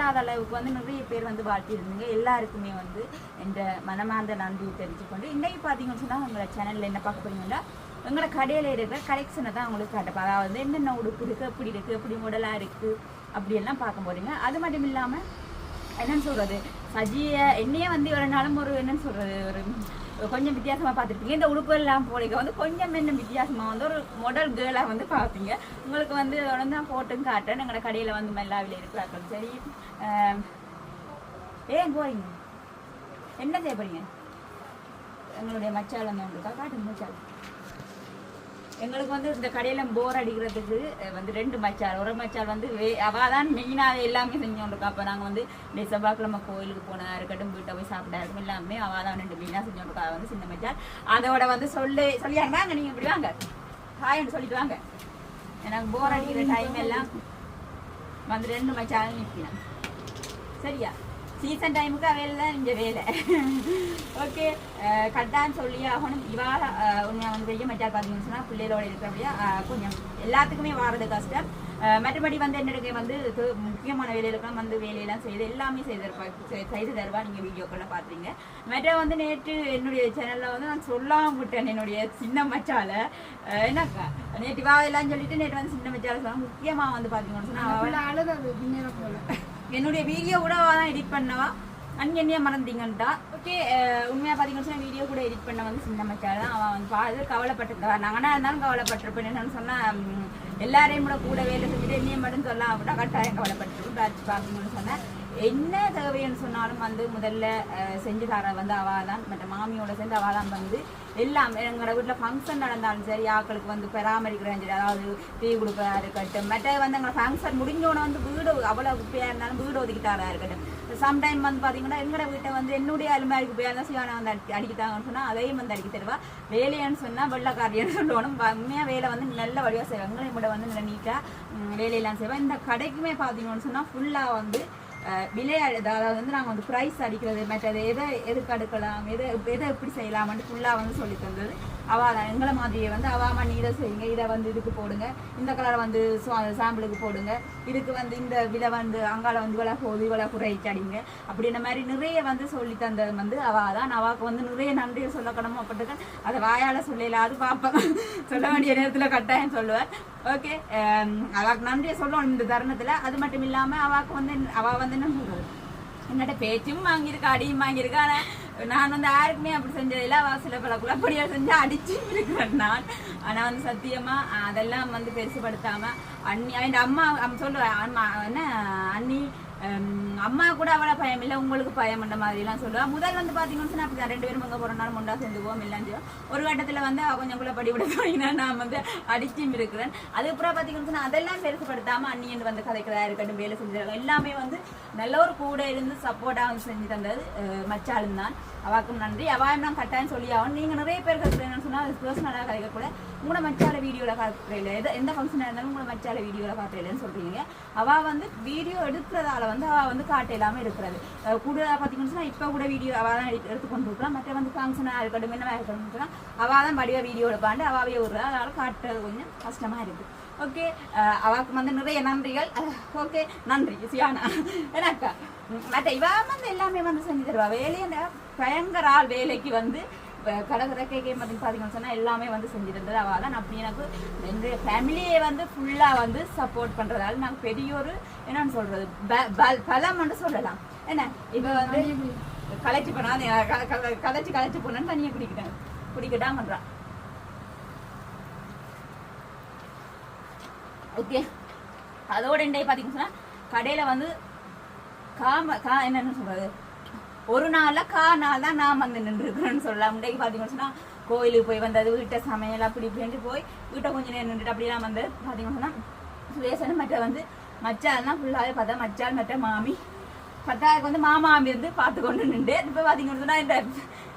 சொல்ல இயலாத அளவுக்கு வந்து நிறைய பேர் வந்து வாழ்த்தி இருந்தீங்க எல்லாருக்குமே வந்து இந்த மனமார்ந்த நன்றி தெரிஞ்சுக்கொண்டு இன்றைக்கு பார்த்தீங்கன்னு சொன்னால் உங்களோட சேனலில் என்ன பார்க்க போறீங்கன்னா எங்களோட கடையில் இருக்கிற கலெக்ஷனை தான் உங்களுக்கு காட்டப்பா அதாவது என்னென்ன உடுப்பு இருக்குது எப்படி இருக்குது எப்படி உடலாக இருக்குது அப்படியெல்லாம் பார்க்க போகிறீங்க அது மட்டும் இல்லாமல் என்னன்னு சொல்கிறது சஜிய என்னையே வந்து இவ்வளோ நாளும் ஒரு என்னன்னு சொல்கிறது ஒரு கொஞ்சம் வித்தியாசமாக பார்த்துருப்பீங்க. இந்த உடுப்பு எல்லாம் போலிக்க வந்து கொஞ்சம் என்ன வித்தியாசமாக வந்து ஒரு மொடல் கேர்ளாக வந்து பார்ப்பீங்க. உங்களுக்கு வந்து உடனே தான் போட்டும் காட்டுறேன். எங்களோட கடையில் வந்து மெல்லாவில் இருக்கிறார்கள். சரி ஏ ஏன் போறீங்க? என்ன செய்ய போறீங்க? எங்களுடைய மச்சாலம் இருக்கா காட்டுங்க மச்சாலம் எங்களுக்கு வந்து இந்த கடையில போர் அடிக்கிறதுக்கு வந்து ரெண்டு மச்சால். ஒரு மச்சால் வந்து வே அவள் தான் மெயினாக எல்லாமே செஞ்சோண்டிருக்கா அப்போ நாங்கள் வந்து இந்த செவ்வாய்க்கிழமை கோயிலுக்கு போனதா இருக்கட்டும் வீட்டை போய் சாப்பிட்டா இருக்கட்டும் எல்லாமே அவள் தான் ரெண்டு மெயினாக செஞ்சோண்டிருக்கா வந்து சின்ன மச்சால். அதோட வந்து சொல்லி சொல்லியாங்க வாங்க நீங்கள் இப்படி வாங்க. ஹாய்னு சொல்லிட்டு வாங்க. எனக்கு போர் அடிக்கிற டைம் எல்லாம் வந்து ரெண்டு மச்சாலும் நிற்கிறேன் சரியா? சீசன் டைமுக்கு வேலை தான் இந்த வேலை. ஓகே கட்டான்னு சொல்லி ஆகணும். இவாள உண்மையாக வந்து பெரிய மச்சார் பார்த்தீங்கன்னு சொன்னால் பிள்ளைகளோட இருக்கிறபடியா கொஞ்சம் எல்லாத்துக்குமே வாரது கஷ்டம். மற்றபடி வந்து என்னெடுக்க வந்து முக்கியமான வேலைகளுக்கெல்லாம் வந்து வேலையெல்லாம் செய்து எல்லாமே செய்து தருப்பா செய்து தருவா நீங்கள் வீடியோக்களை பார்த்துறீங்க மற்ற வந்து நேற்று என்னுடைய சேனலில் வந்து நான் சொல்லாம விட்டேன் என்னுடைய சின்ன மச்சால. என்னக்கா நேற்று வா எல்லாம் சொல்லிட்டு நேற்று வந்து சின்ன மச்சால சொன்னா முக்கியமாக வந்து பார்த்தீங்கன்னு சொன்னால் அழுதது பின்னேற போல. என்னுடைய வீடியோ கூட அவள் தான் எடிட் பண்ணவா அன்னியே மறந்தீங்கன்ட்டா ஓகே உண்மையாக பார்த்தீங்கன்னு சொன்னால் வீடியோ கூட எடிட் பண்ண வந்து சின்ன தான் அவன் வந்து பார்த்து கவலைப்பட்டிருக்கா. நாங்கன்னா இருந்தாலும் கவலைப்பட்டிருப்பேன். என்னன்னு சொன்னால் எல்லாரையும் கூட கூட வேலை செஞ்சுட்டு என்னையும் மட்டும் சொல்லலாம் அப்படின்னா கட்டாயம் கவலைப்பட்டிருக்கும். பார்த்து பார்க்கணும்னு சொன்னேன். என்ன தேவைன்னு சொன்னாலும் வந்து முதல்ல செஞ்சு தர வந்து அவள் தான் மற்ற மாமியோட சேர்ந்து அவள் தான் வந்து எல்லாம் எங்களோட வீட்டில் ஃபங்க்ஷன் நடந்தாலும் சரி ஆக்களுக்கு வந்து பராமரிக்கிறேன் சரி அதாவது டீ கொடுக்கறதா இருக்கட்டும் மற்ற வந்து எங்களை ஃபங்க்ஷன் முடிஞ்சோடனே வந்து வீடு அவ்வளோ குப்பையாக இருந்தாலும் வீடு ஒதுக்கிட்டாரா இருக்கட்டும். சம்டைம் வந்து பார்த்தீங்கன்னா எங்களோட வீட்டை வந்து என்னுடைய அலுமாரிக்கு குப்பையாக இருந்தால் சிவானா வந்து அடி அடிக்கிட்டாங்கன்னு சொன்னால் அதையும் வந்து அடிக்க தருவா. வேலையான்னு சொன்னால் வெள்ளக்காரியன்னு சொல்லணும் உண்மையாக வேலை வந்து நல்ல வழியாக செய்வாங்க எங்களை கூட வந்து நல்ல நீட்டாக வேலையெல்லாம் செய்வேன் இந்த கடைக்குமே பார்த்தீங்கன்னு சொன்னால் ஃபுல்லாக வந்து விளையாடு அதாவது வந்து நாங்கள் வந்து ப்ரைஸ் அடிக்கிறது மற்றது எதை எதுக்கு அடுக்கலாம் எதை எதை எப்படி செய்யலாம்னு ஃபுல்லாக வந்து சொல்லி தந்தது. அவள் தான் எங்களை மாதிரியே வந்து அவாமா நீரை இதை செய்யுங்க இதை வந்து இதுக்கு போடுங்க. இந்த கலரை வந்து சாம்பிளுக்கு போடுங்க. இதுக்கு வந்து இந்த விலை வந்து அங்கால வந்து இவ்வளோ போகுது இவ்வளோ குறைச்சு அப்படின்ன அப்படின்ற மாதிரி நிறைய வந்து சொல்லி தந்தது வந்து அவள் தான். அவாவுக்கு வந்து நிறைய நன்றியை சொல்ல கடமைப்பட்டிருக்கேன் அதை வாயால் சொல்லல அது பார்ப்பேன் சொல்ல வேண்டிய நேரத்தில் கட்டாயம் சொல்லுவேன். ஓகே um, அவாக்கு நன்றியை சொல்லணும் இந்த தருணத்தில். அது மட்டும் இல்லாமல் அவாக்கு வந்து அவள் வந்து என்ன சொல்கிறது என்னோட பேச்சும் வாங்கியிருக்கா அடியும் வாங்கியிருக்கா. ஆனா நான் வந்து யாருக்குமே அப்படி செஞ்சதில்ல அவ சில பல குழப்படியா செஞ்சு அடிச்சு இருக்கிறேன் நான். ஆனா வந்து சத்தியமா அதெல்லாம் வந்து பெருசுபடுத்தாம அண்ணி என் அம்மா அம்மா சொல்லுவேன் அம்மா என்ன அண்ணி அம்மா கூட அவ்வளோ பயம் இல்லை உங்களுக்கு பயம் அந்த மாதிரிலாம் சொல்லுவா. முதல் வந்து பார்த்தீங்கன்னு சொன்னா அப்படி ரெண்டு பேரும் அங்கே போகிறனாலும் முண்டா சேர்ந்துக்குவோம் எல்லாம் செய்வோம் ஒரு கட்டத்தில் வந்து கொஞ்சம் கூட படி விட தொடங்கினா நான் வந்து அடிச்சும் இருக்கிறேன். அதுக்கப்புறம் பார்த்தீங்கன்னு சொன்னால் அதெல்லாம் பெருசுப்படுத்தாமல் அண்ணியன் வந்து கதைக்கிறதா இருக்கட்டும் வேலை செஞ்சிருக்காங்க எல்லாமே வந்து நல்ல ஒரு கூட இருந்து சப்போர்ட்டாக வந்து செஞ்சு தந்தது மச்சாலும் தான். அவாக்கும் நன்றி. அவாயம் நான் கட்டாயம் சொல்லி ஆகும் நீங்கள் நிறைய பேர் கற்றுக்கிறேன்னு சொன்னால் அது பர்சனலாக கதைக்க கூட. உங்களோட மச்சால வீடியோவில் காட்டுறீங்களே எது எந்த ஃபங்க்ஷனாக இருந்தாலும் உங்களை மச்சால வீடியோவில் காட்டுறீங்களேன்னு சொல்கிறீங்க அவள் வந்து வீடியோ எடுக்கிறதால வந்து அவள் வந்து காட்ட இல்லாமல் இருக்கிறது கூட பார்த்தீங்கன்னு சொன்னால் இப்போ கூட வீடியோ அவள் தான் எடுத்து எடுத்துக்கொண்டு இருக்கலாம் மற்ற வந்து ஃபங்க்ஷனாக இருக்கட்டும் என்ன இருக்கட்டும் சொன்னால் அவள் தான் வடிவ வீடியோ எடுப்பாண்டு அவாவே விடுறா அதனால் காட்டுறது கொஞ்சம் கஷ்டமாக இருக்குது ஓகே? அவளுக்கு வந்து நிறைய நன்றிகள். ஓகே? நன்றி சியானா. ஏன்னாக்கா மற்ற இவ வந்து எல்லாமே வந்து செஞ்சு தருவா. வேலையை பயங்கர ஆள் வேலைக்கு வந்து கடற்கரை கேட்க மாதிரி பார்த்தீங்கன்னு சொன்னால் எல்லாமே வந்து செஞ்சுருந்தது. அவள் தான் அப்படி எனக்கு எங்கள் ஃபேமிலியே வந்து ஃபுல்லாக வந்து சப்போர்ட் பண்ணுறதால நாங்கள் பெரிய ஒரு என்னன்னு சொல்கிறது பலம்னு சொல்லலாம். என்ன? இப்போ வந்து கலைச்சி பண்ணாது கலைச்சி கலைச்சி போனேன்னு தண்ணியை குடிக்கிட்டேன். குடிக்கட்டா பண்ணுறான் ஓகே அதோட இன்றைய பார்த்தீங்கன்னு சொன்னால் கடையில் வந்து காம கா என்னென்னு சொல்கிறது ஒரு நாளில் கா நாள் தான் நான் வந்து நின்றுருக்கிறேன்னு சொல்லலாம். முண்டைக்கு பார்த்தீங்கன்னு சொன்னால் கோயிலுக்கு போய் வந்தது வீட்டை சமையல் அப்படி இப்படின்ட்டு போய் வீட்டை கொஞ்சம் நேரம் நின்றுட்டு அப்படிலாம் வந்து பார்த்தீங்கன்னு சொன்னால் சுரேசன் மற்ற வந்து மச்சால் ஃபுல்லாகவே பார்த்தா மச்சால் மற்ற மாமி. பத்தாருக்கு வந்து மாமா இருந்து பார்த்து கொண்டு நின்று இப்போ பார்த்தீங்கன்னு சொன்னால் இந்த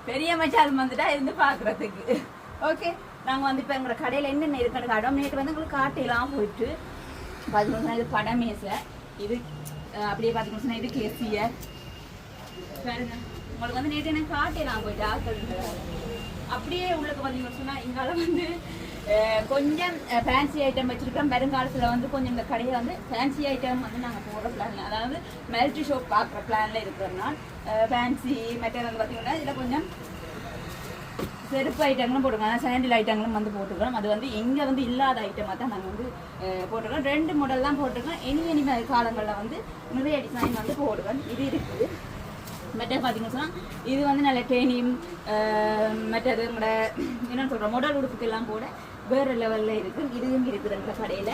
பெரிய மச்சால் வந்துட்டா இருந்து பார்க்குறதுக்கு ஓகே நாங்கள் வந்து இப்போ எங்களோட கடையில் என்னென்ன இருக்குன்னு காட்டுவோம் நேற்று வந்து உங்களுக்கு காட்டையெல்லாம் போயிட்டு பார்த்தீங்கன்னா இது படமேசை இது அப்படியே அப்படியே பார்த்தீங்கன்னா இது கேசியை. பாருங்க உங்களுக்கு வந்து நேற்று எனக்கு காட்டலாம் போயிட்டு ஆக்கள் அப்படியே உள்ளுக்கு பார்த்தீங்கன்னு சொன்னால் இங்கால வந்து கொஞ்சம் ஃபேன்சி ஐட்டம் வச்சுருக்கோம் வருங்காலத்தில் வந்து கொஞ்சம் இந்த கடையை வந்து ஃபேன்சி ஐட்டம் வந்து நாங்கள் போடுற பிளான் அதாவது மெல்ட்ரி ஷோப் பார்க்குற பிளானில் இருக்கிறதுனால ஃபேன்சி மெட்டர் வந்து பார்த்தீங்கன்னா இதில் கொஞ்சம் செருப்பு ஐட்டங்களும் போட்டுருக்கோம் சாண்டில் ஐட்டங்களும் வந்து போட்டுக்கிறோம் அது வந்து எங்கே வந்து இல்லாத ஐட்டமாக தான் நாங்கள் வந்து அஹ், போட்டிருக்கோம் ரெண்டு மாடல் தான் போட்டிருக்கோம் இனி இனி காலங்களில் வந்து நிறைய டிசைன் வந்து போடுவேன். இது இருக்குது. மெட்டர் பார்த்தீங்கன்னு சொன்னால் இது வந்து நல்ல டேனியம் மெட்டது நம்மளோட என்ன சொல்கிறோம் மொடல் உடுப்புக்கெல்லாம் கூட வேறு லெவலில் இருக்குது இதுவும் இருக்குது அந்த கடையில்.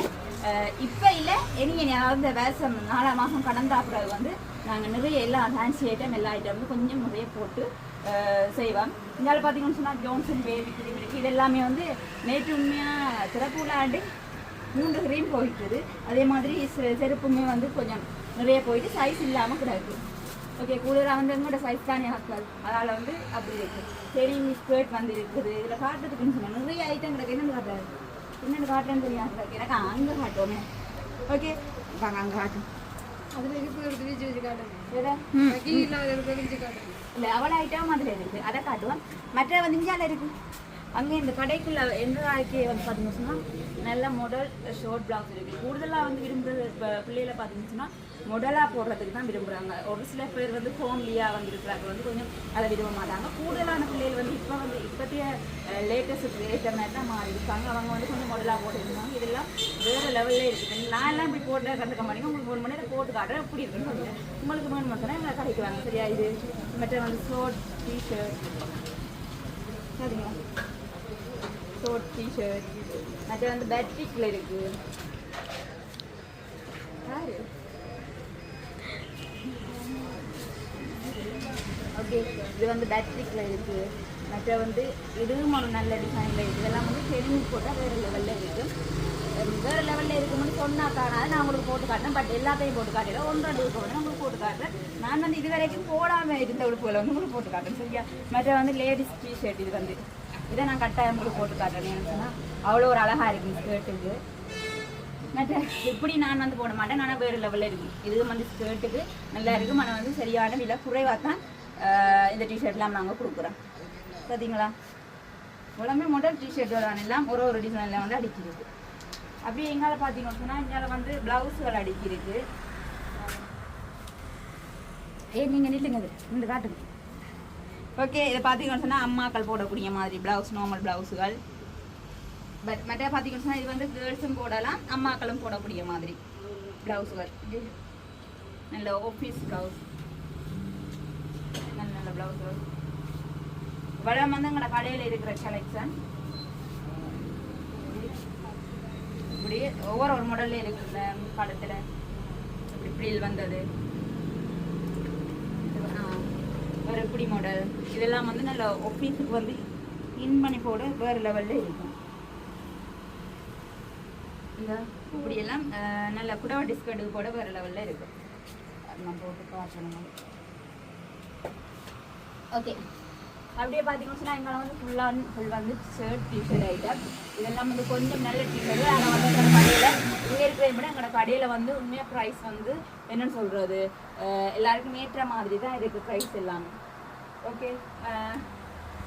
இப்போ இல்லை இனி அதாவது இந்த வேசம் நாலாம் மாதம் கடந்தா பிறகு வந்து நாங்கள் நிறைய எல்லா ஃபேன்சி ஐட்டம் எல்லா ஐட்டமும் கொஞ்சம் நிறைய போட்டு செய்வோம். இங்கால பார்த்தீங்கன்னு சொன்னால் ஜோன்சன் பேபி கிரீம் இருக்குது இது எல்லாமே வந்து நேற்று உண்மையாக சிறப்பு விளையாண்டு மூன்று கிரீம் போயிட்டுது. அதே மாதிரி செ- செருப்புமே வந்து கொஞ்சம் நிறைய போயிட்டு சைஸ் இல்லாமல் கிடக்குது ஓகே கூடுதலாக வந்து எங்களோட சைஸ் தானே ஆக்காது அதனால் வந்து அப்படி இருக்கு. சரி ஸ்கர்ட் வந்து இருக்குது இதில் காட்டுறதுக்குன்னு சொன்னேன் நிறைய ஐட்டம் கிடக்கு. என்னென்னு காட்டுறாரு என்னென்னு காட்டுறேன்னு தெரியாது. எனக்கு அங்கே காட்டுவோமே. ஓகே வாங்க அங்கே காட்டும் அதுல இருக்கு ஒரு விஜய் விஜய் காட்டுங்க இல்லை அவளை ஐட்டம் அதில் இருக்குது அதை காட்டுவோம். மற்ற வந்து இஞ்சால இருக்கு. அங்கே இந்த கடைக்குள்ள என்ன ஆய்க்கே வந்து பார்த்தீங்கன்னு சொன்னால் நல்ல மாடல் ஷார்ட் பிளவுஸ் இருக்குது கூடுதலாக வந்து விரும்புகிற இப்போ பிள்ளைகளை பார்த்தீங்கன்னு சொன்னால் மொடலாக போடுறதுக்கு தான் விரும்புகிறாங்க ஒரு சில பேர் வந்து ஹோம்லியாக வந்து இருக்கிறாங்க. வந்து கொஞ்சம் அதை விரும்ப மாட்டாங்க. கூடுதலான பிள்ளைகள் வந்து இப்போ வந்து இப்போத்தைய லேட்டஸ்ட் ஏற்ற மாதிரி தான் மாறி இருக்காங்க அவங்க வந்து கொஞ்சம் மொடலாக போட்டுருக்காங்க இதெல்லாம் வேறு லெவலில் இருக்குது நான் எல்லாம் இப்படி போட்டு கற்றுக்க மாட்டேங்க. உங்களுக்கு மூணு மணி நேரம் போட்டு காட்டுறேன். எப்படி இருக்குன்னு சொல்லுங்கள் உங்களுக்கு வேணும் மட்டும் எங்களை கிடைக்குவாங்க சரியா? இது மற்ற வந்து ஷோர்ட் டிஷர்ட் சரிங்களா? ஷோர்ட் டிஷர்ட் மற்ற வந்து பேட்ரிக்கில் இருக்குது யாரு? ஓகே இது வந்து பேட்ரிக்கில் இருக்குது மற்ற வந்து இதுவும் ஒரு நல்ல டிசைனில் இருக்குது இதெல்லாம் வந்து டெனிமிக் போட்டால் வேறு லெவலில் இருக்குது வேறு லெவலில் இருக்கும்னு சொன்னால் காணாது நான் உங்களுக்கு போட்டு காட்டுறேன். பட் எல்லாத்தையும் போட்டு காட்டிடுறேன் ஒன்றரை உடுப்பு வந்து உங்களுக்கு போட்டு காட்டுறேன். நான் வந்து இது வரைக்கும் போடாமல் இருந்த உடுப்புகளை வந்து உங்களுக்கு போட்டு காட்டுறேன். சரியா? மற்ற வந்து லேடிஸ் டிஷர்ட் இது வந்து. இதை நான் கட்டாயம் உங்களுக்கு போட்டு காட்டுறேன். சொன்னால் அவ்வளோ ஒரு அழகாக இருக்குது ஸ்கேர்ட்டுக்கு மற்ற இப்படி நான் வந்து போட மாட்டேன் ஆனால் வேறு லெவலில் இருக்குது இது வந்து ஸ்கேர்ட்டுக்கு நல்லா இருக்குது ஆனால் வந்து சரியான விலை குறைவாக தான் இந்த டிஷர்ட்லாம் நாங்கள் கொடுக்குறோம். பார்த்தீங்களா எல்லாமே மொடல் டிஷர்ட் எல்லாம் ஒரு ஒரு டிசைனில் வந்து அடிக்கிறது அப்படியே எங்கால பார்த்தீங்கன்னு சொன்னால் எங்கால வந்து ப்ளவுஸுகள் அடிக்கிறது ஏ நீங்கள் நில்லுங்க இது. இந்த காட்டுங்க. ஓகே இதை பார்த்தீங்கன்னு சொன்னால் அம்மாக்கள் போடக்கூடிய மாதிரி ப்ளவுஸ் நார்மல் ப்ளவுஸுகள் பட் மற்ற பார்த்தீங்கன்னு சொன்னால் இது வந்து கேர்ள்ஸும் போடலாம் அம்மாக்களும் போடக்கூடிய மாதிரி ப்ளவுஸுகள் இது நல்ல ஆஃபீஸ் ப்ளவுஸ் நல்ல நல்ல ப்ளவுஸுகள் வளம் வந்து எங்களோட கடையில் இருக்கிற கலெக்ஷன் இப்படி ஒவ்வொரு ஒரு மாடலில் இருக்கு படத்தில் இப்படி இப்படி வந்தது. ஆ, ஒரு இப்படி மாடல். இதெல்லாம் வந்து நல்ல ஒஃபீஸுக்கு வந்து இன் பண்ணி போட வேறு லெவலில் இருக்கும். இந்த இப்படியெல்லாம் நல்ல குடவ டிஸ்கவுண்ட்டுக்கு போட வேறு லெவலில் இருக்கும். நம்ம போட்டு காட்டணும். ஓகே அப்படியே பார்த்தீங்கன்னு சொன்னால் எங்களை வந்து ஃபுல்லாக ஃபுல் வந்து ஷர்ட் டிஷர்ட் ஐட்டம் இதெல்லாம் வந்து கொஞ்சம் நல்ல டிஷர்ட் ஆனால் வந்து எங்களோட கடையில் இங்கே இருக்கிறத விட எங்களோட கடையில் வந்து உண்மையாக ப்ரைஸ் வந்து என்னென்னு சொல்கிறது எல்லாருக்கும் ஏற்ற மாதிரி தான் இருக்குது ப்ரைஸ் எல்லாமே ஓகே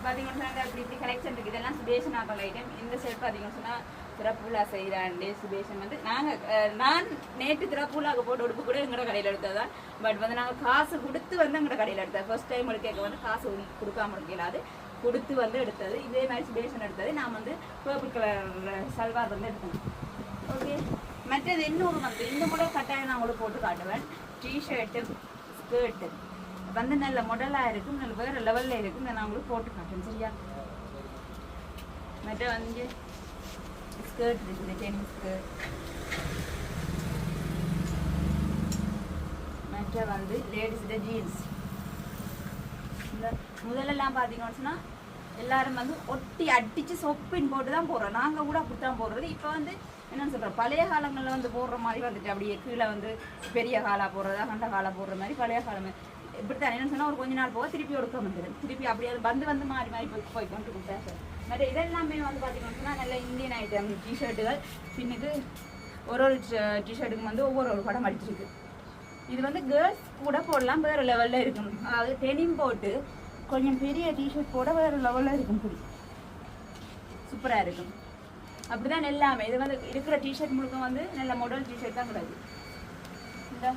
பார்த்தீங்கன்னு சொன்னால் இப்படி இப்படி கலெக்ஷன் இருக்குது இதெல்லாம் சுபேஷன் ஆக்கல் ஐட்டம் இந்த செட் பார்த்தீங்கன்னு சொன்னால் திறப்புலா செய்கிறாண்டே சுபேஷன் வந்து நாங்கள் நான் நேற்று திறப்புலாக போட்டு உடுப்பு கூட எங்களோட கடையில் எடுத்தது தான் பட் வந்து நாங்கள் காசு கொடுத்து வந்து எங்களோட கடையில் எடுத்தது. ஃபர்ஸ்ட் டைம் எடுக்க வந்து காசு உள்- கொடுக்காம இருக்கலாது கொடுத்து வந்து எடுத்தது. இதே மாதிரி சுபேஷன் எடுத்தது. நான் வந்து பர்பிள் கலர் சல்வார் வந்து எடுத்தேன். ஓகே மற்றது இன்னொரு வந்து இன்னும் கூட கட்டாயம் நான் உங்களுக்கு போட்டு காட்டுவேன். டிஷர்ட்டு ஸ்கர்ட்டு வந்து நல்ல மொடலாக இருக்கும் நல்ல வேறு லெவலில் இருக்கும் நான் உங்களுக்கு போட்டு காட்டுறேன் சரியா? மற்ற வந்து ஸ்கர்ட் இருக்குது டென்னிஸ் ஸ்கர்ட் மற்ற வந்து லேடிஸோட ஜீன்ஸ் இந்த முதலெல்லாம் பார்த்தீங்கன்னு சொன்னா எல்லாரும் வந்து ஒட்டி அடிச்சு சொப்பின் போட்டு தான் போடுறோம். நாங்கள் கூட அப்படி தான் போடுறது. இப்போ வந்து என்னன்னு சொல்கிறோம் பழைய காலங்களில் வந்து போடுற மாதிரி வந்துட்டு அப்படியே கீழே வந்து பெரிய காலாக போடுறதா கண்ட காலாக போடுற மாதிரி பழைய காலம். இப்படித்தான். என்னன்னு சொன்னால் ஒரு கொஞ்ச நாள் போக திருப்பி ஒடுக்க வந்துடும் திருப்பி அப்படியே அது வந்து வந்து மாறி மாறி போய் போய் கொண்டு கொடுத்தாங்க மற்ற இதெல்லாமே வந்து பார்த்தீங்கன்னு சொன்னால் நல்ல இந்தியன் ஐட்டம் டிஷர்ட்டுகள் பின்னுக்கு ஒரு ஒரு டிஷர்ட்டுக்கு வந்து ஒவ்வொரு ஒரு படம் அடிச்சிருக்கு. இது வந்து கேர்ள்ஸ் கூட போடலாம் வேறு லெவலில் இருக்கும். அதாவது டெனிம் போட்டு கொஞ்சம் பெரிய டிஷர்ட் போட வேறு லெவலில் இருக்கும் புடி. சூப்பராக இருக்கும். அப்படிதான் எல்லாமே. இது வந்து இருக்கிற டிஷர்ட் முழுக்க வந்து நல்ல மாடல் டிஷர்ட் தான் கிடையாது இந்த.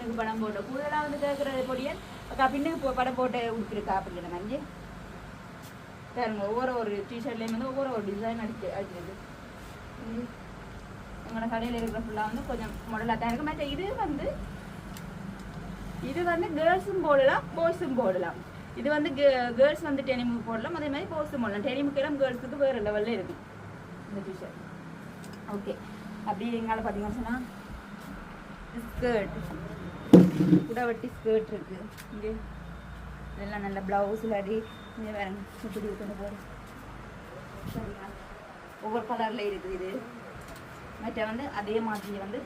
பின்னுக்கு படம் போட்டோம் கூடுதலாக வந்து கேட்குறது பொடியன். அக்கா பின்னுக்கு போ- படம் போட்டு உடுத்திருக்கா அப்படிங்கிற மாதிரி பாருங்க ஒவ்வொரு ஒரு டிஷர்ட்லேயும் வந்து ஒவ்வொரு ஒரு டிசைன் அடிச்சு அடிக்கிறது. ம். எங்களோட கடையில் இருக்கிற ஃபுல்லாக வந்து கொஞ்சம் மாடலாக தான் இருக்கு. மற்ற இது வந்து இது வந்து கேர்ள்ஸும் போடலாம் பாய்ஸும் போடலாம். இது வந்து கேர்ள்ஸ் வந்து டெனிமுக்கு போடலாம். அதே மாதிரி பாய்ஸும் போடலாம். டெனிமுக்கு எல்லாம் கேர்ள்ஸுக்கு வேறு லெவலில் இருக்கும் இந்த டிஷர்ட் ஓகே அப்படி எங்களால் பார்த்தீங்கன்னா சொன்னால் ஸ்கர்ட் குடவட்டி ஸ்கர்ட் இருக்கு. இங்கே இதெல்லாம் நல்ல ப்ளவுஸ் இல்லாடி இங்கே வேற இப்படி கொண்டு போகிறேன் ஒவ்வொரு கலரில் இருக்குது இது. மற்ற வந்து அதே மாதிரி வந்து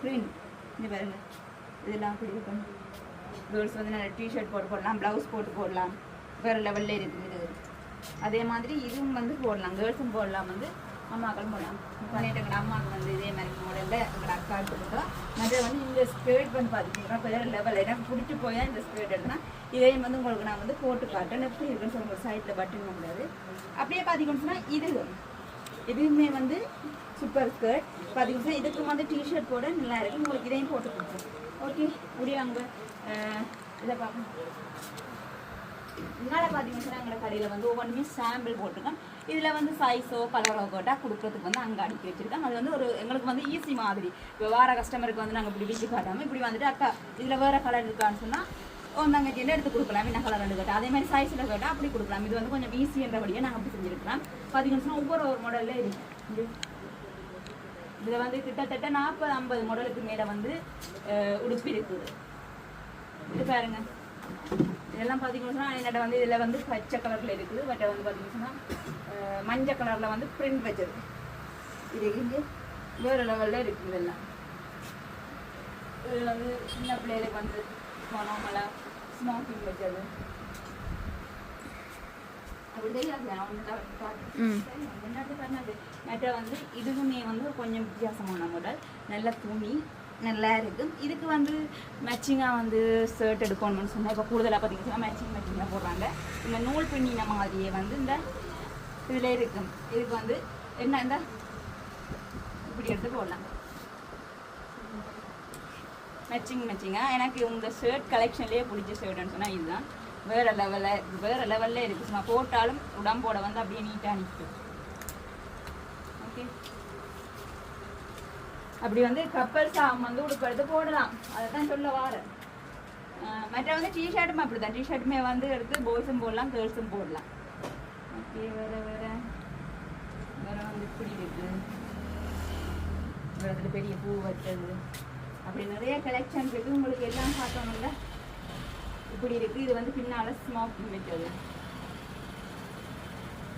க்ரீன் இங்கே பாருங்க. இதெல்லாம் அப்படி இருக்கும். கேர்ள்ஸ் வந்து நல்ல டிஷர்ட் போட்டு போடலாம் ப்ளவுஸ் போட்டு போடலாம். வேறு லெவலில் இருக்குது இது. அதே மாதிரி இதுவும் வந்து போடலாம். கேர்ள்ஸும் போடலாம் வந்து. அம்மாக்களும் போடலாம் பண்ணிட்டு எங்கள் அம்மாவுக்கு வந்து இதே மாதிரி மாடலில் எங்களோட அக்காவுக்கு கொடுத்தோம் மற்ற வந்து இந்த ஸ்கேர்ட் வந்து பார்த்துக்கிட்டோம் கொஞ்சம் லெவல் எனக்கு பிடிச்சி போய் தான் இந்த ஸ்கேர்ட் எடுத்தேன் இதையும் வந்து உங்களுக்கு நான் வந்து போட்டு காட்டேன் எப்படி இருக்குன்னு சொல்லுங்க. சைட்டில் பட்டன் முடியாது அப்படியே பார்த்தீங்கன்னு சொன்னால் இது. இதுவுமே வந்து சூப்பர் ஸ்கர்ட் பார்த்தீங்கன்னா இதுக்கு வந்து டிஷர்ட் போட நல்லா இருக்குது உங்களுக்கு இதையும் போட்டு கொடுப்போம் ஓகே முடியாங்க இதை பார்க்கணும் முன்னால் பார்த்தீங்கன்னா எங்களோட கடையில் வந்து ஒவ்வொன்றுமே சாம்பிள் போட்டிருக்கோம். இதில் வந்து சைஸோ கலரோ கோட்டாக கொடுக்குறதுக்கு வந்து அங்கே அடுக்கி வச்சுருக்கேன் அது வந்து ஒரு எங்களுக்கு வந்து ஈஸி மாதிரி. இப்போ வார கஸ்டமருக்கு வந்து நாங்கள் இப்படி வீச்சு காட்டாமல் இப்படி வந்துட்டு அக்கா இதில் வேறு கலர் இருக்கான்னு சொன்னால் ஓ நாங்கள் என்ன எடுத்து கொடுக்கலாம் என்ன கலர் ரெண்டு கேட்டால் அதே மாதிரி சைஸில் கேட்டால் அப்படி கொடுக்கலாம். இது வந்து கொஞ்சம் ஈஸின்றபடியே நாங்கள் அப்படி செஞ்சுருக்கலாம். பார்த்தீங்கன்னு சொன்னால் ஒவ்வொரு ஒரு மாடலில் இருக்குது இதில் வந்து கிட்டத்தட்ட நாற்பது ஐம்பது மாடலுக்கு மேலே வந்து அஹ், உடுப்பு இருக்குது. இது பாருங்க. இதெல்லாம் பார்த்தீங்கன்னா என்னோட வந்து இதில் வந்து பச்சை கலரில் இருக்குது. பட் வந்து பார்த்தீங்கன்னா அஹ், மஞ்சள் கலரில் வந்து பிரிண்ட் வச்சது. இது இங்கே வேறு லெவலில் இருக்குது இதெல்லாம். இது வந்து சின்ன பிள்ளைகளுக்கு வந்து மனோமலா ஸ்மோக்கிங் வச்சது. மற்ற வந்து இதுவுமே வந்து கொஞ்சம் வித்தியாசமான மாடல் நல்ல துணி நல்லா இருக்குது இதுக்கு வந்து மேட்சிங்காக வந்து ஷர்ட் எடுக்கணும்னு சொன்னால் இப்போ கூடுதலாக பார்த்தீங்கன்னா மேட்சிங் மேட்சிங்காக போடுறாங்க. இந்த நூல் பின்னின மாதிரியே வந்து இந்த இதில் இருக்கும் இதுக்கு வந்து என்ன இந்த இப்படி எடுத்து போடலாம். மேட்சிங் மேட்சிங்காக எனக்கு இந்த ஷர்ட் கலெக்ஷன்லேயே பிடிச்ச ஷர்ட்னு சொன்னால் இதுதான். வேறு லெவலில் வேறு லெவலில் இருக்குது சும்மா போட்டாலும் உடம்போட வந்து அப்படியே நீட்டாக நிற்கும் ஓகே அப்படி வந்து கப்பல் சாம் வந்து உடுக்கிறது போடலாம். அதை தான் சொல்ல வாரேன். மற்ற வந்து டிஷர்ட்டுமே அப்படி தான் டிஷர்ட்டுமே வந்து எடுத்து பாய்ஸும் போடலாம் கேர்ள்ஸும் போடலாம். ஓகே வேறு வேறு. வேற வந்து இப்படி இருக்குது இடத்துல பெரிய பூ வச்சது அப்படி நிறைய கலெக்ஷன் இருக்கு. உங்களுக்கு எல்லாம் பார்க்கணும்ல? இப்படி இருக்கு. இது வந்து பின்னால ஸ்மோக் வச்சது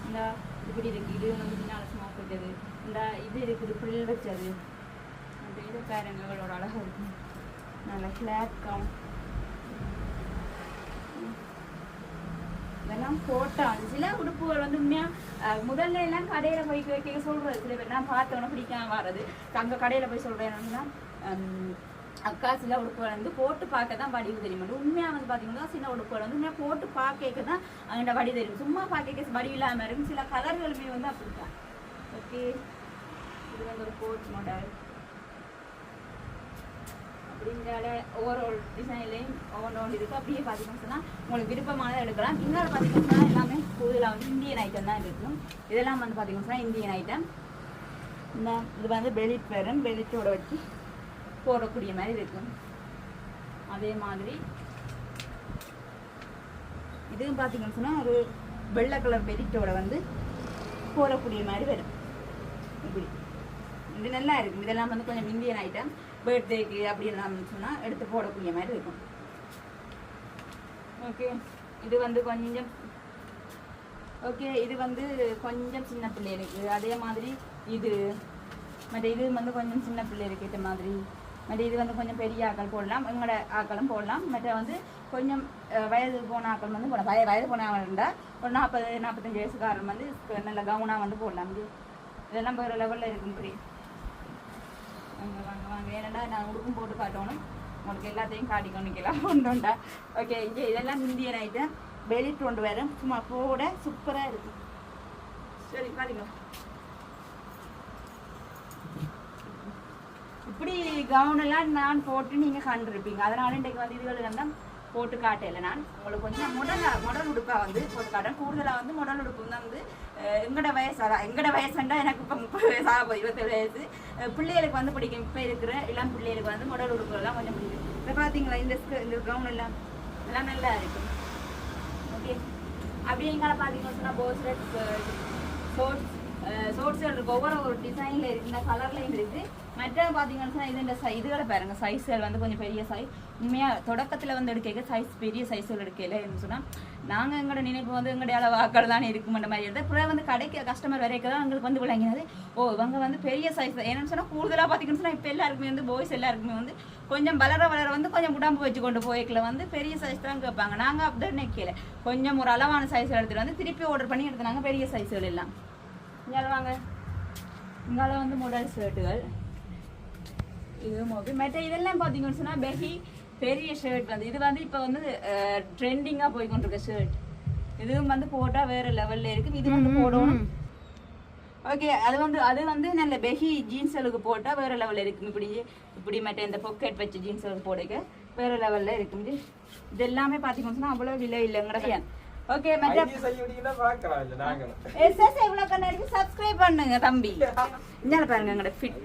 இந்த இப்படி இருக்கு. இது வந்து பின்னால ஸ்மோக் வச்சது இந்த இது இருக்குது புல் வச்சது அந்த இது பாருங்க இவளோட அழகா நல்ல இதெல்லாம் போட்டான் சில உடுப்புகள் வந்து உண்மையாக முதல்ல எல்லாம் கடையில போய் கேட்க சொல்றது. சில பேர் நான் பார்த்தவன பிடிக்காம வர்றது. அங்க கடையில போய் சொல்றேன் அக்கா சில உடுப்புகள் வந்து போட்டு பார்க்க தான் வடிவு தெரியும். உண்மையா வந்து பாத்தீங்கன்னா சில உடுப்புகள் வந்து உண்மையா போட்டு பார்க்க தான் அதோட வடி தெரியும். சும்மா பார்க்க வடி இல்லாம இருக்கும். சில கலர்களுமே வந்து அப்படித்தான். ஓகே இது வந்து ஒரு கோட் மாடல் அப்படிங்கிறால ஒவ்வொரு ஒரு டிசைன்லையும் ஒவ்வொன்று ஒன்று இருக்குது அப்படியே பார்த்தீங்கன்னு சொன்னால் உங்களுக்கு விருப்பமானதை எடுக்கலாம். இன்னொரு பார்த்தீங்கன்னு சொன்னால் எல்லாமே கூடுதலாக வந்து இந்தியன் ஐட்டம் தான் இருக்கும். இதெல்லாம் வந்து பார்த்தீங்கன்னு சொன்னால் இந்தியன் ஐட்டம் இந்த இது வந்து பெலிட் வரும் பெலிட்டோட வச்சு போடக்கூடிய மாதிரி இருக்கும். அதே மாதிரி இதுவும் பார்த்தீங்கன்னு சொன்னால் ஒரு வெள்ளை கலர் பெலிட்டோட வந்து போடக்கூடிய மாதிரி வரும். இப்படி. இது நல்லா இருக்கும். இதெல்லாம் வந்து கொஞ்சம் இந்தியன் ஐட்டம் பர்த்டேக்கு அப்படின்னு சொன்னால் எடுத்து போடக்கூடிய மாதிரி இருக்கும். ஓகே இது வந்து கொஞ்சம் ஓகே இது வந்து கொஞ்சம் சின்ன பிள்ளைகளுக்கு அதே மாதிரி இது. மற்ற இது வந்து கொஞ்சம் சின்ன பிள்ளைகளுக்கு ஏற்ற மாதிரி. மற்ற இது வந்து கொஞ்சம் பெரிய ஆக்கள் போடலாம். எங்களோட ஆக்களும் போடலாம். மற்ற வந்து கொஞ்சம் வயது போன ஆக்கள் வந்து போடலாம். வய வயது போனவங்க இருந்தால் ஒரு நாற்பது நாற்பத்தஞ்சு வயசுக்காரன் வந்து நல்ல கவுனாக வந்து போடலாம். இது இதெல்லாம் வேறு லெவலில் இருக்கும் இப்படி வாங்க வாங்க. வாங்க ஏன்னா நான் உடுக்கும் போட்டு காட்டணும். உங்களுக்கு எல்லாத்தையும் காட்டி கொண்டுக்கலாம் கொண்டுண்டா ஓகே இங்கே இதெல்லாம் இந்தியன் ஐட்டம் பெலிட் கொண்டு வரேன் சும்மா போட சூப்பராக இருக்கு. சரி காட்டிங்க இப்படி கவுன் எல்லாம் நான் போட்டு நீங்கள் கண்டிருப்பீங்க. அதனால இன்றைக்கு வந்து இதுகள் தான் போட்டு காட்டல நான் உங்களுக்கு கொஞ்சம் முடல் முடல் உடுப்பாக வந்து போட்டு காட்டேன் கூடுதலாக வந்து முடல் உடுப்பு வந்து வந்து எங்கட வயசு அதான் எங்கட வயசுண்டா எனக்கு இப்போ முப்பது வயசு ஆக போகுது இருபத்தேழு வயசு. பிள்ளைகளுக்கு வந்து பிடிக்கும். இப்போ இருக்கிற எல்லாம் பிள்ளைகளுக்கு வந்து முடல் உடுப்பு கொஞ்சம் பிடிக்கும். இப்போ பார்த்தீங்களா இந்த இந்த கவுன் எல்லாம்? எல்லாம் நல்லா இருக்கும். ஓகே அப்படியே எங்கால பார்த்தீங்கன்னா சொன்னால் போஸ்லெட் ஷோர்ட்ஸ் ஷோர்ட்ஸ் இருக்கு ஒவ்வொரு ஒரு டிசைனில் இருக்கு இந்த கலர்லையும் இருக்கு. மற்ற பார்த்தீங்கன்னு சொன்னால் இது இந்த சை இதுகளை பாருங்க சைஸ்கள் வந்து கொஞ்சம் பெரிய சைஸ் உண்மையாக தொடக்கத்தில் வந்து எடுக்க சைஸ் பெரிய சைஸ்கள் எடுக்கல என்ன சொன்னால் நாங்கள் எங்களோட நினைப்பு வந்து எங்களுடைய அளவாக்கள் தானே இருக்குமென்ற மாதிரி இருந்தால் அப்புறம் வந்து கடைக்கு கஸ்டமர் வரைக்கும் தான் எங்களுக்கு வந்து விளங்கினது. ஓ இவங்க வந்து பெரிய சைஸ் என்னன்னு சொன்னால் கூடுதலாக பார்த்தீங்கன்னு சொன்னால் இப்போ எல்லாருக்குமே வந்து பாய்ஸ் எல்லாருக்குமே வந்து கொஞ்சம் வளர வளர வந்து கொஞ்சம் உடம்பு வச்சு கொண்டு போய்க்கல வந்து பெரிய சைஸ் தான் கேட்பாங்க நாங்கள் அப்படி நிற்கல கொஞ்சம் ஒரு அளவான சைஸ் எடுத்துகிட்டு வந்து திருப்பி ஆர்டர் பண்ணி எடுத்துனாங்க பெரிய சைஸ்கள் எல்லாம். இங்கே வாங்க. இங்கால வந்து மாடல் ஷர்ட்டுகள் இது மோபி மற்ற இதெல்லாம் பார்த்தீங்கன்னு சொன்னால் பெஹி பெரிய ஷர்ட் வந்து. இது வந்து இப்போ வந்து ட்ரெண்டிங்காக போய் கொண்டிருக்க ஷர்ட் இதுவும் வந்து போட்டால் வேற லெவலில் இருக்கு இது வந்து போடணும். ஓகே அது வந்து அது வந்து நல்ல பெஹி ஜீன்ஸ்களுக்கு போட்டால் வேற லெவலில் இருக்கும். இப்படி இப்படி மற்ற இந்த பொக்கெட் வச்சு ஜீன்ஸ்களுக்கு போடுங்க வேற லெவலில் இருக்கும். இது எல்லாமே பார்த்தீங்கன்னு சொன்னால் அவ்வளோ விலை இல்லைங்கடா ஓகே நாங்களும் எஸ்எஸ் எவ்வளோ கண்ணாடிக்கு சப்ஸ்கிரைப் பண்ணுங்க தம்பி இங்கே பாருங்க எங்களோட ஃபிட்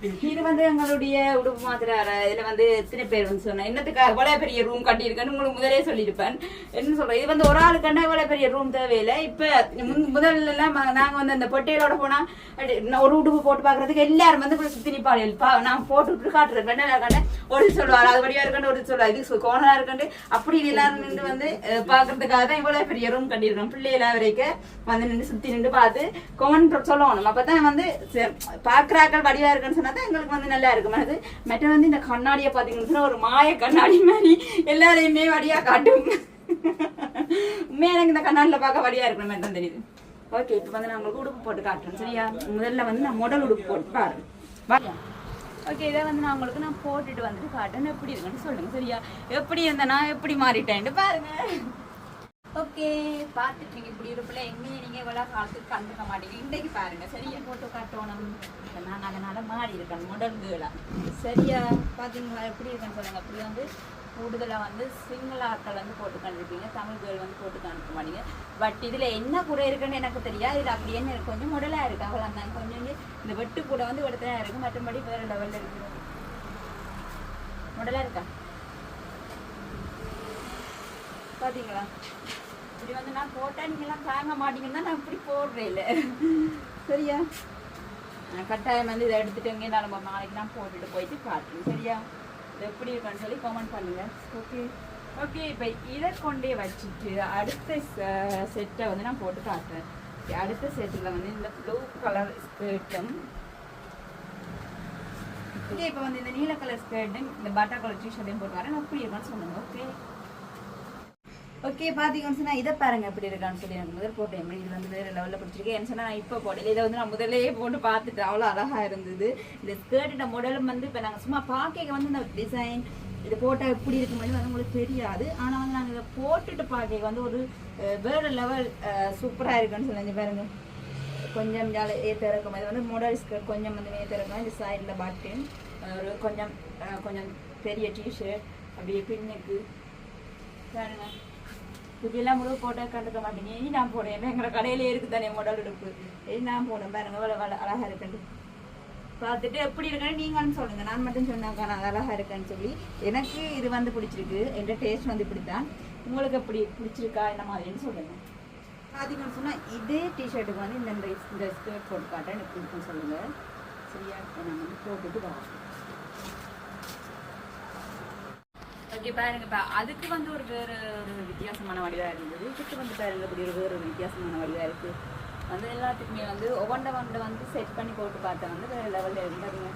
இது வந்து எங்களுடைய உடுப்பு மாத்திரை இதுல வந்து எத்தனை பேர் வந்து சொன்னேன் என்னத்துக்காக இவ்வளவு பெரிய ரூம் கட்டியிருக்கேன்னு உங்களுக்கு முதலே சொல்லியிருப்பேன். என்ன சொல்றேன் இது வந்து ஒரு ஆளுக்கான இவ்வளவு பெரிய ரூம் தேவையில்லை. இப்ப முன்- முதல்ல எல்லாம் நாங்க வந்து அந்த பொட்டையிலோட போனா ஒரு உடுப்பு போட்டு பாக்குறதுக்கு எல்லாரும் வந்து இப்படி சுத்தி நிப்பாள் பா நான் போட்டு விட்டு காட்டுறேன். கண்ணா கண்ணு ஒரு சொல்லுவாள் அது வழியா இருக்கண்டு ஒரு சொல்லுவா இது கோணலா இருக்கண்டு. அப்படி எல்லாரும் நின்று வந்து பாக்குறதுக்காக தான் இவ்வளவு பெரிய ரூம் கட்டியிருக்கோம். பிள்ளைகளா வரைக்கும் வந்து நின்று சுத்தி நின்று பார்த்து கோமன் சொல்லணும். அப்பதான் வந்து பாக்குறாக்கள் வடிவா இருக்குன்னு சொன்னா தான் எங்களுக்கு வந்து நல்லா இருக்கும். அது மற்ற வந்து இந்த கண்ணாடியை பார்த்தீங்கன்னா ஒரு மாய கண்ணாடி மாதிரி எல்லாரையுமே வழியா காட்டும். உண்மையாக எனக்கு இந்த கண்ணாடியில பார்க்க வழியா இருக்கிற மாதிரி தான் தெரியுது. ஓகே இப்போ வந்து நான் உங்களுக்கு உடுப்பு போட்டு காட்டுறேன். சரியா? முதல்ல வந்து நான் முடல் உடுப்பு போட்டு பாருங்க. ஓகே இதை வந்து நான் உங்களுக்கு நான் போட்டுட்டு வந்துட்டு காட்டுறேன். எப்படி இருக்குன்னு சொல்லுங்க. சரியா? எப்படி இருந்தேனா? எப்படி மாறிட்டேன்ட்டு பாருங்க. ஓகே பார்த்துட்டீங்க. இப்படி இருப்பில் எங்கேயும் நீங்கள் இவ்வளோ காலத்துக்கு கண்டுக்க மாட்டீங்க. இன்றைக்கு பாருங்க சரியா? போட்டோ காட்டணும். நான் அதனால மாறி இருக்கேன் முடங்குகளா சரியா? பார்த்தீங்களா எப்படி இருக்குன்னு சொல்லுங்க. அப்படி வந்து கூடுதலாக வந்து சிங்கள ஆட்கள் வந்து போட்டு காணிருப்பீங்க தமிழ் கேர்ள் வந்து போட்டு காணிக்க மாட்டீங்க. பட் இதில் என்ன குறை இருக்குன்னு எனக்கு தெரியாது. இது அப்படி என்ன கொஞ்சம் முடலாக இருக்கு. அவ்வளோ தான். கொஞ்சம் இந்த வெட்டு கூட வந்து இடத்துல இருக்கு. மற்றபடி வேறு லெவலில் இருக்கு. முடலாக இருக்கா? பாத்தீங்களா? இப்படி வந்து நான் போட்டா நீங்களாம் தாங்க மாட்டீங்கன்னா நான் இப்படி போடுறேன் இல்லை சரியா? நான் கட்டாயம் வந்து இதை எடுத்துட்டு எங்கே நம்ம நாளைக்கு நான் போட்டுட்டு போயிட்டு காட்டுறேன். சரியா? இது எப்படி இருக்குன்னு சொல்லி கமெண்ட் பண்ணுங்க. ஓகே ஓகே இப்போ இதை கொண்டே வச்சுட்டு அடுத்த செட்டை வந்து நான் போட்டு காட்டுறேன். அடுத்த செட்டில் வந்து இந்த ப்ளூ கலர் ஸ்கர்ட்டும் ஓகே இப்போ வந்து இந்த நீல கலர் ஸ்கர்ட்டும் இந்த பாட்டா கலர் டிஷர்ட்டையும் போட்டு வரேன் எப்படி இருக்கான்னு சொல்லுங்க ஓகே ஓகே பார்த்தீங்கன்னு சொன்னா இதை பாருங்க எப்படி இருக்கான்னு சொல்லி எனக்கு முதல் போட்டேன் எப்படி இது வந்து வேறு லெவலில் பிடிச்சிருக்கேன் ஏன்னு சொன்னா நான் இப்போ போடல. இதை வந்து நான் முதலே போட்டு பார்த்துட்டு அவ்வளோ அழகா இருந்தது. இந்த ஸ்கர்ட்டோட மாடலும் வந்து இப்போ நாங்கள் சும்மா பார்க்க வந்து இந்த டிசைன் இது போட்டால் எப்படி இருக்கும் வந்து உங்களுக்கு தெரியாது. ஆனால் வந்து நாங்கள் இதை போட்டுட்டு பார்க்க வந்து ஒரு அஹ், வேறு லெவல் சூப்பராக இருக்குன்னு சொல்லி பாருங்க. கொஞ்சம் ஜால ஏற்ற இருக்கும். இது வந்து மாடல் ஸ்கர்ட் கொஞ்சம் வந்து ஏற்ற இருக்கும். இந்த சைடில் பாட்டின் ஒரு கொஞ்சம் கொஞ்சம் பெரிய டிஷர்ட் அப்படியே பின்னுக்கு. பாருங்க. இப்படிலாம் முழு போட்டோ கண்டுக்க மாட்டீங்க. இனி நான் போடுறேன் எங்களை கடையிலே இருக்கு தானே மாடல் உடுப்பு. இனி நான் போனேன் பாருங்க அழகாக அழ இருக்குன்னு. பார்த்துட்டு எப்படி இருக்குன்னு நீங்களும் சொல்லுங்க. நான் மட்டும் சொன்னாக்கா நான் அழகாக இருக்கேன்னு சொல்லி. எனக்கு இது வந்து பிடிச்சிருக்கு. என்ற டேஸ்ட் வந்து இப்படித்தான். உங்களுக்கு எப்படி பிடிச்சிருக்கா என்ன மாதிரின்னு சொல்லுங்க. பார்த்தீங்கன்னு சொன்னால் இதே டிஷர்ட்டுக்கு வந்து இந்த இந்த இந்த ஸ்கர்ட் போட்டு காட்டேன் எனக்கு பிடிக்கும் சொல்லுங்கள் சரியா? இப்போ நான் வந்து போட்டுட்டு வரோம் ஓகே பாருங்க இப்போ அதுக்கு வந்து ஒரு வேறு ஒரு வித்தியாசமான வடிவாக இருந்தது இதுக்கு வந்து பாருங்க இப்படி ஒரு வேறு ஒரு வித்தியாசமான வடிவாக இருக்குது வந்து எல்லாத்துக்குமே வந்து ஒவ்வொன்றை ஒன்றை வந்து செட் பண்ணி போட்டு பார்த்தா வந்து வேறு லெவலில் இருந்தாருங்க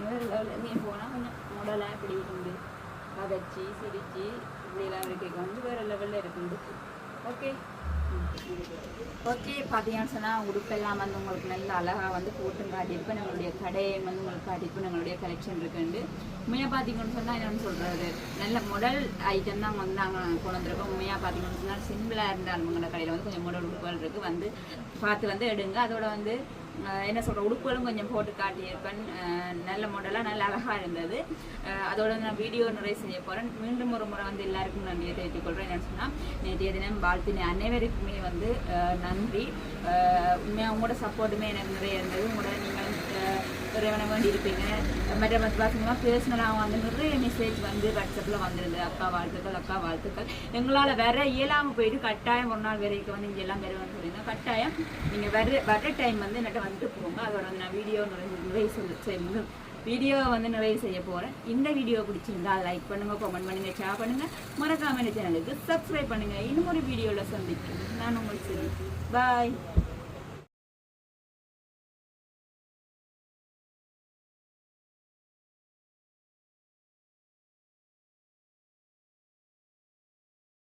வேறு லெவலில் நீ போனால் கொஞ்சம் முடலாக இப்படி இருந்து கதைச்சி சிரிச்சு இப்படிலாம் இருக்க. வந்து வேறு லெவலில் இருக்குது ஓகே. ஓகே பார்த்தீங்கன்னு சொன்னால் உடுப்பெல்லாம் வந்து உங்களுக்கு நல்ல அழகாக வந்து போட்டு காட்டியிருப்பேன் நம்மளுடைய கடையை வந்து உங்களுக்கு காட்டியிருப்பேன் நம்மளுடைய கலெக்ஷன் இருக்குண்டு உண்மையாக பார்த்தீங்கன்னு சொன்னால் என்னென்னு சொல்கிறது நல்ல முதல் ஐட்டம் தான் வந்து நாங்கள் கொண்டு வந்திருக்கோம். உண்மையாக பார்த்தீங்கன்னு சொன்னால் சிம்பிளாக இருந்தால் உங்களோட கடையில் வந்து கொஞ்சம் முதல் உடுப்புகள் இருக்குது வந்து பார்த்து வந்து எடுங்க. அதோட வந்து என்ன சொல்கிற உடுப்புகளும் கொஞ்சம் போட்டு காட்டியிருப்பேன். அஹ், நல்ல மாடலாக நல்ல அழகாக இருந்தது. அதோட நான் வீடியோ நிறைய செய்ய போகிறேன் மீண்டும் ஒரு முறை வந்து எல்லாருக்கும் நன்றியை தெரிவித்துக் கொள்கிறேன் என்னென்னு சொன்னால் நேற்றைய தினம் வாழ்த்தின அனைவருக்குமே வந்து நன்றி. உண்மையாக உங்களோட சப்போர்ட்டுமே எனக்கு நிறைய இருந்தது. உங்களோட நீங்கள் இறைவனை வேண்டி இருப்பீங்க. மற்ற மற்ற பார்த்தீங்கன்னா பேர்சனலாக வந்து நிறைய மெசேஜ் வந்து வாட்ஸ்அப்பில் வந்திருந்தது அக்கா வாழ்த்துக்கள் அக்கா வாழ்த்துக்கள். எங்களால் வேற இயலாமல் போயிட்டு கட்டாயம் ஒரு நாள் வரைக்கும் வந்து இங்கே எல்லாம் வருவேன்னு சொல்லியிருந்தேன் கட்டாயம் நீங்கள் வர வர டைம் வந்து என்கிட்ட வந்துட்டு போங்க. அதோட வந்து நான் வீடியோ நிறைய நிறைய சொல்லி வீடியோவை வந்து நிறைய செய்ய போகிறேன் இந்த வீடியோ பிடிச்சிருந்தா லைக் பண்ணுங்க கமெண்ட் பண்ணுங்க ஷேர் பண்ணுங்க. மறக்காம இந்த சேனலுக்கு சப்ஸ்கிரைப் பண்ணுங்க. இன்னும் ஒரு வீடியோவில் சந்திக்கிறேன். நான் உங்களுக்கு பாய்